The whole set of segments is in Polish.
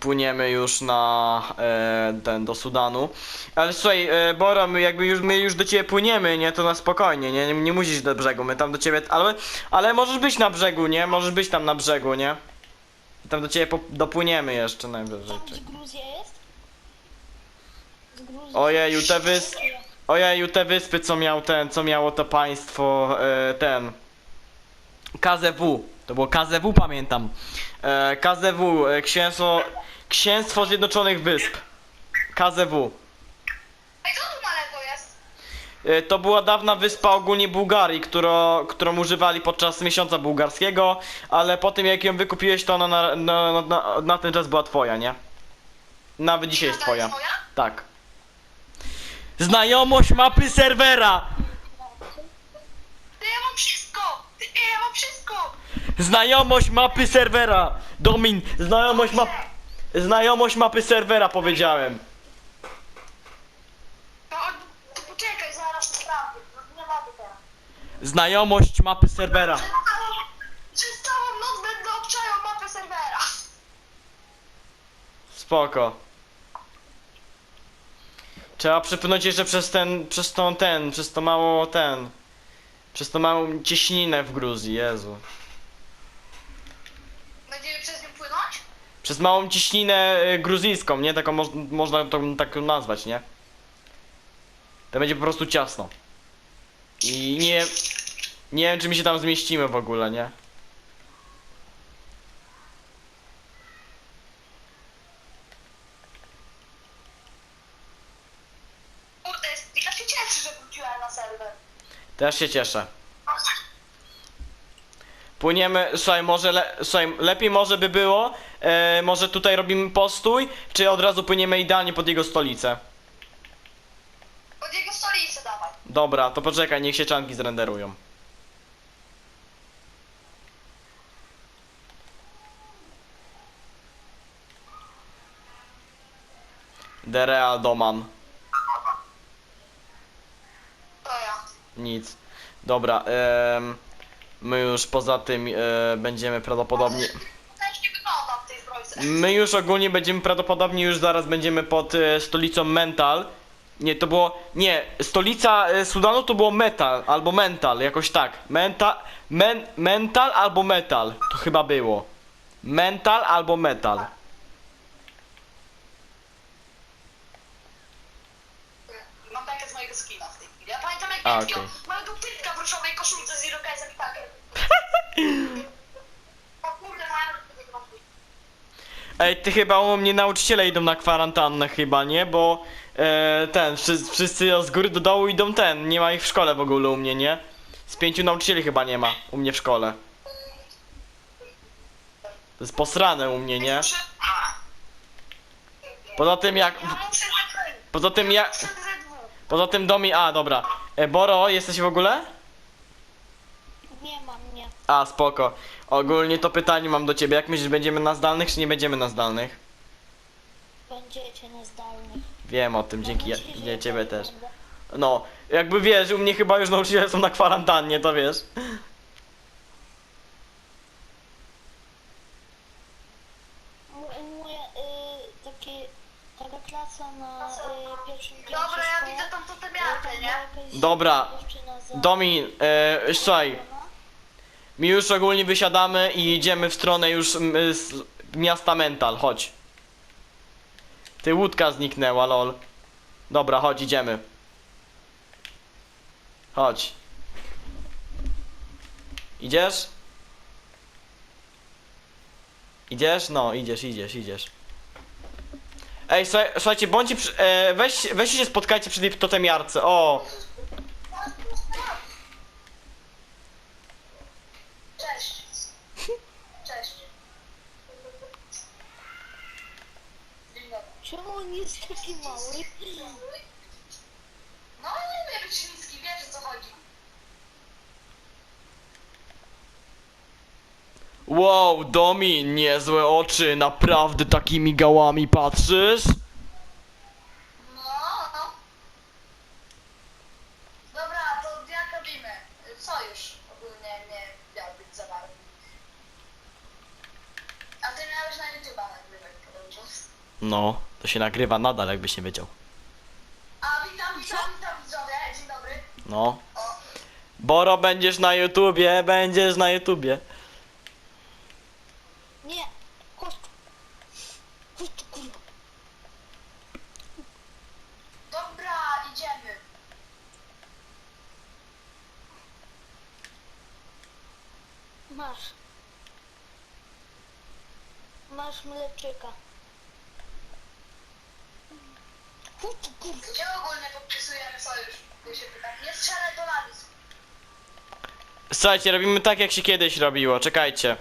płyniemy już na e, ten do Sudanu. Ale słuchaj, e, Bora, my jakby już my już do ciebie płyniemy, nie? To na spokojnie, nie? Nie, nie musisz do brzegu, my tam do ciebie, ale ale możesz być na brzegu, nie? Możesz być tam na brzegu, nie? Tam do ciebie po, dopłyniemy jeszcze najwyżej. Tam gdzie. Gruzja jest? Z Gruzji. Ojeju, te wys... Ojeju, te wyspy, co miał ten, co miało to państwo, e, ten... KZW. To było KZW, pamiętam. E, KZW, e, księstwo, księstwo Zjednoczonych Wysp. KZW. Ej, co tu malego jest? E, To była dawna wyspa ogólnie Bułgarii, którą, którą używali podczas miesiąca bułgarskiego, ale po tym jak ją wykupiłeś, to ona na, na, na, na ten czas była twoja, nie? Nawet dzisiaj jest Nadal twoja. twoja? Tak. Znajomość mapy serwera! Ty, ja mam wszystko! Ty, ja mam wszystko! Znajomość mapy serwera! Domin, znajomość map... Znajomość mapy serwera powiedziałem. To, to poczekaj, zaraz to sprawdzę. No, nie mamy teraz. Znajomość mapy serwera. Przez całą, przez całą noc będę obczajał mapę serwera. Spoko. Trzeba przepłynąć jeszcze przez ten, przez tą ten, przez to mało ten, przez tą małą cieśninę w Gruzji, Jezu. Będziemy przez nią płynąć? Przez małą cieśninę y, gruzyjską, nie? Taką moż, można to tak nazwać, nie? To będzie po prostu ciasno. I nie, nie wiem czy my się tam zmieścimy w ogóle, nie? Kurde, ja się cieszę, że wróciłem na serwer. Też się cieszę. Płyniemy, słuchaj, może le, słuchaj, lepiej może by było, e, może tutaj robimy postój, czy od razu płyniemy idealnie pod jego stolicę. Od jego stolicy dawaj. Dobra, to poczekaj, niech się czanki zrenderują. The Real Doman. To ja. Nic. Dobra, em, my już poza tym e, będziemy prawdopodobnie... Też nie wygląda w tej zbrojce. My już ogólnie będziemy prawdopodobnie już zaraz będziemy pod e, stolicą Mental. Nie, to było. Nie, stolica e, Sudanu to było Metal albo Mental, jakoś tak. Mental, men, mental albo Metal. To chyba było. Mental albo Metal. Mam takie z mojego skina w tej chwili. Ja pamiętam jak A, A, okej. małego pytka w różowej koszulce z Irokezem i takiem. O kurde, mają tego Ej, ty chyba u mnie nauczyciele idą na kwarantannę chyba, nie? Bo e, ten, wszyscy, wszyscy z góry do dołu idą ten, nie ma ich w szkole w ogóle u mnie, nie? Z pięciu nauczycieli chyba nie ma u mnie w szkole. To jest posrane u mnie, nie? Poza tym jak... Poza tym ja... Muszę ZW. Poza tym domi... A, dobra. E, Boro, jesteś w ogóle? A, spoko. Ogólnie to pytanie mam do ciebie. Jak myślisz, będziemy na zdalnych, czy nie będziemy na zdalnych? Będziecie na zdalnych. Wiem o tym, dzięki ja, ciebie tak też. będę. No, jakby wiesz, u mnie chyba już nauczyciele są na kwarantannie, to wiesz. Moja, y, takie, taka klasa na y, pierwszym Dobra, ja szkoły, widzę tam co te y, miarty, tam nie? Dobra. Domin, e, słuchaj, my już ogólnie wysiadamy i idziemy w stronę już z miasta Mental, chodź. Ty, łódka zniknęła, lol. Dobra, chodź, idziemy. Chodź. Idziesz? Idziesz? No, idziesz, idziesz, idziesz. Ej, słuchaj, słuchajcie, bądźcie przy, e, weź, weźcie się spotkajcie przy tej totemiarce, o. Cześć. Cześć. Dzień dobry. Czemu on jest taki mały? No nie wiem, być niski, wiesz o co chodzi. Wow, Domi, niezłe oczy, naprawdę takimi gałami patrzysz? No, no. Dobra, to jak robimy? Sojusz ogólnie nie miał być za bardzo. A ty miałeś na YouTube'a nagrywać? No, to się nagrywa nadal, jakbyś nie wiedział. A witam, witam, witam widzowie, dzień dobry. No. Boro, będziesz na YouTubie, będziesz na YouTubie. Nie, chodź tu. Chodź tu, kurwa. Dobra, idziemy. Masz. Masz mleczyka. Chodź tu, kurwa. Gdzie ogólnie podpisujemy sojusz? Ja się pytam. Nie strzelaj do Lavis. Słuchajcie, robimy tak, jak się kiedyś robiło, czekajcie.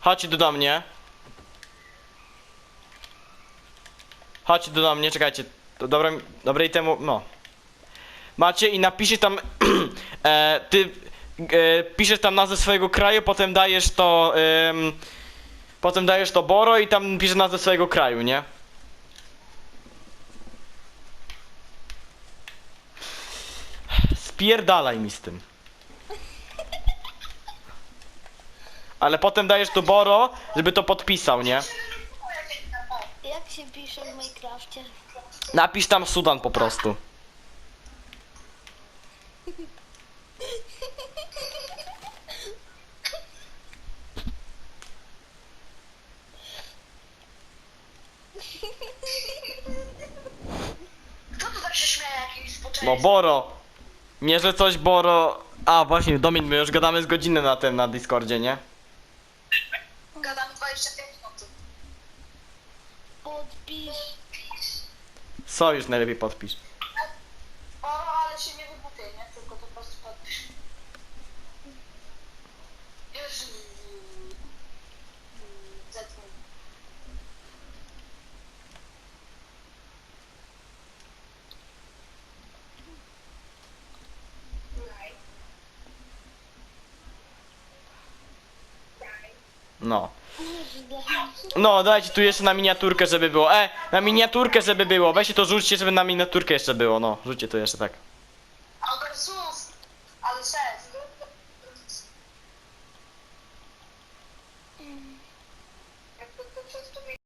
Chodźcie tu do mnie. Chodźcie tu do mnie, czekajcie. To dobre, dobrej temu, no. Macie i napiszcie tam, e, ty e, piszesz tam nazwę swojego kraju, potem dajesz to, ym, potem dajesz to Boro i tam piszesz nazwę swojego kraju, nie? Spierdalaj mi z tym. Ale potem dajesz tu Boro, żeby to podpisał, nie? Jak się pisze w Minecrafcie? Napisz tam Sudan po prostu. Kto tu tak się śmieje? No Boro. Nie, że coś Boro. A właśnie, Domin, my już gadamy z godziny na tym na Discordzie, nie? Gadam 25 minut. Podpisz. Sojusz najlepiej podpisz. O, ale się nie wybuchaj, nie? Tylko po prostu podpisz. Jezu. Zetnę. No. No, dajcie tu jeszcze na miniaturkę, żeby było. E, na miniaturkę, żeby było. Weźcie to rzućcie, żeby na miniaturkę jeszcze było. No, rzućcie to jeszcze tak.